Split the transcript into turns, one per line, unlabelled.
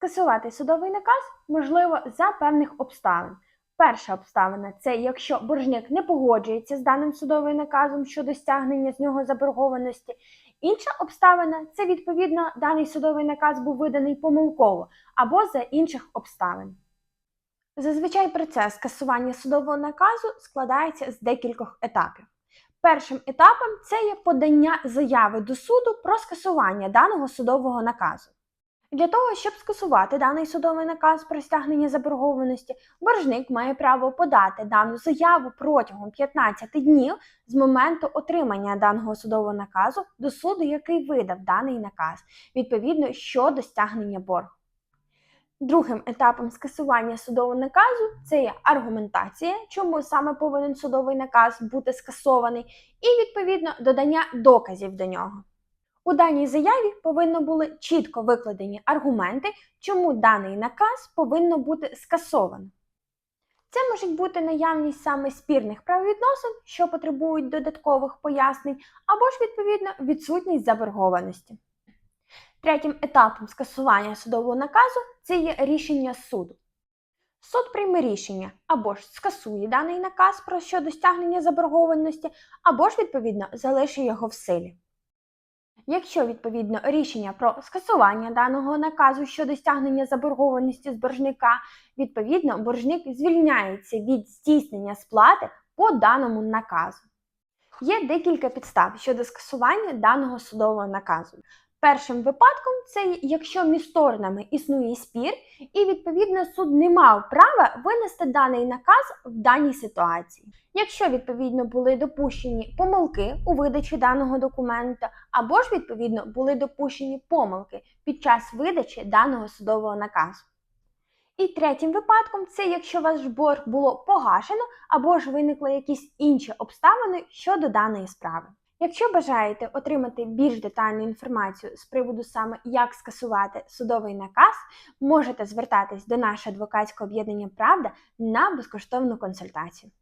Скасувати судовий наказ можливо за певних обставин. Перша обставина це якщо боржник не погоджується з даним судовим наказом щодо стягнення з нього заборгованості. Інша обставина це відповідно даний судовий наказ був виданий помилково або за інших обставин. Зазвичай процес скасування судового наказу складається з декількох етапів. Першим етапом це є подання заяви до суду про скасування даного судового наказу. Для того, щоб скасувати даний судовий наказ про стягнення заборгованості, боржник має право подати дану заяву протягом 15 днів з моменту отримання даного судового наказу до суду, який видав даний наказ, відповідно щодо стягнення боргу. Другим етапом скасування судового наказу це є аргументація, чому саме повинен судовий наказ бути скасований, і відповідно додання доказів до нього. У даній заяві повинно були чітко викладені аргументи, чому даний наказ повинно бути скасовано. Це можуть бути наявність саме спірних правовідносин, що потребують додаткових пояснень, або ж відповідно відсутність заборгованості. Третім етапом скасування судового наказу це є рішення суду. Суд прийме рішення або ж скасує даний наказ про щодо стягнення заборгованості, або ж відповідно залишить його в силі. Якщо відповідно рішення про скасування даного наказу щодо стягнення заборгованості з боржника, відповідно боржник звільняється від здійснення сплати по даному наказу. Є декілька підстав щодо скасування даного судового наказу. Першим випадком це якщо між сторонами існує спір, і відповідно суд не мав права винести даний наказ в даній ситуації. Якщо відповідно були допущені помилки у видачі даного документа, або ж відповідно були допущені помилки під час видачі даного судового наказу. І третім випадком це якщо ваш борг було погашено, або ж виникли якісь інші обставини щодо даної справи. Якщо бажаєте отримати більш детальну інформацію з приводу саме як скасувати судовий наказ, можете звертатись до нашого адвокатського об'єднання Правда на безкоштовну консультацію.